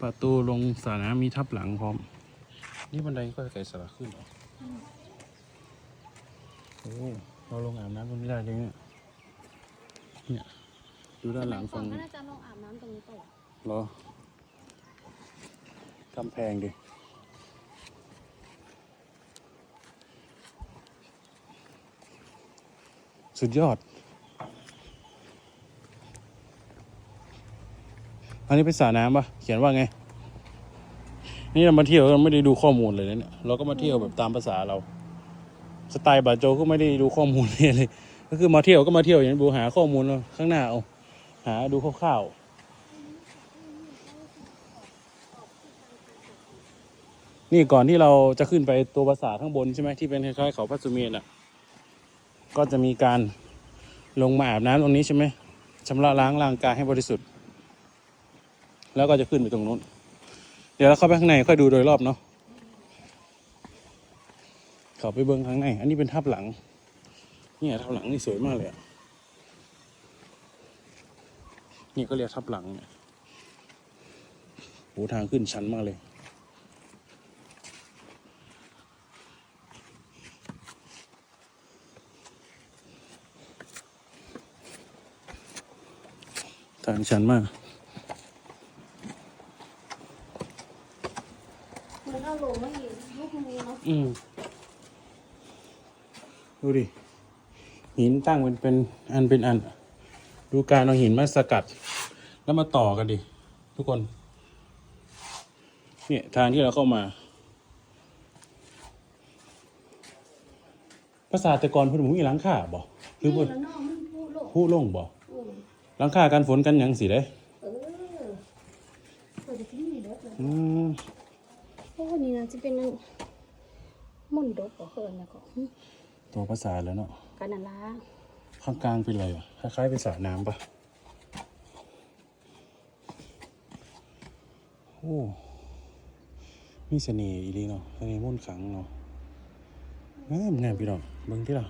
ประตูลงสระน้ำมีทับหลังพร้อม นี่บันไดก็ไก่สลักขึ้นเหรอโอ้เราลงอาบน้ำตรงนี้ได้เลยเนี่ยเนี่ยดูด้านหลังฝั่ฝั่งงก็น่าจะลงอาบน้ำตรงนี้ต่อเหรอกำแพงดิสุดยอด อันนี้เป็นสระน้ำปะเขียนว่าไง นี่เรามาเที่ยวเราไม่ได้ดูข้อมูลเลยนะเนี่ยเราก็มาเที่ยวแบบตามภาษาเรา สไตล์บาโจก็ไม่ได้ดูข้อมูลเลยเลย ก็คือมาเที่ยวก็มาเที่ยวอย่างนี้ดูหาข้อมูลเอาข้างหน้าเอาหาดูคร่าวๆนี่ก่อนที่เราจะขึ้นไปตัวปราสาทข้างบนใช่ไหมที่เป็นคล้ายๆเขาพัสุเมนอะ ก็จะมีการลงมาอาบน้ำตรงนี้ใช่ไหมชำระล้างร่างกายให้บริสุทธิ์ แล้วก็จะขึ้นไปตรงนู้น เดี๋ยวเราเข้าไปข้างในค่อยดูโดยรอบเนาะเข้าไปเบิ้งข้างใน อันนี้เป็นทับหลัง เนี่ยทับหลังนี่สวยมากเลยอะนี่ก็เรียกทับหลังเนี่ยโหทางขึ้นชันมากเลยทางชันมาก เห มือนเอาลงมาอีกลูกมือเนาะอืมดูดิ หินตั้งเป็นเป็นอันเป็นอัน ดูการเอาหินมาสกัด แล้วมาต่อกันดิ ทุกคน เนี่ย ทางที่เราเข้ามา ภาษาแต่ก่อนเพิ่นบ่มีหลังคาบ่หรือนี่เพิ่นแล้วนอกมันพูดโลกผู้ลงบ่อืมหลังคากันฝนกันหยังสิเด้เออเปิดที่นี่เด้ออืมโอ้นี่นะจะเป็นนั่นมุ่นดกกว่าเคินนะก็ตัวภาษาแล้วเนาะกันนั่นละข้างกลางเป็นอะไรอะคล้ายๆเป็นสระน้ำปะโอ้มีเสน่ห์อีหลีเนาะเสน่ห์ม่นต์ขลังเนาะงามงามพี่น้องเบิ่งที่ล่ะ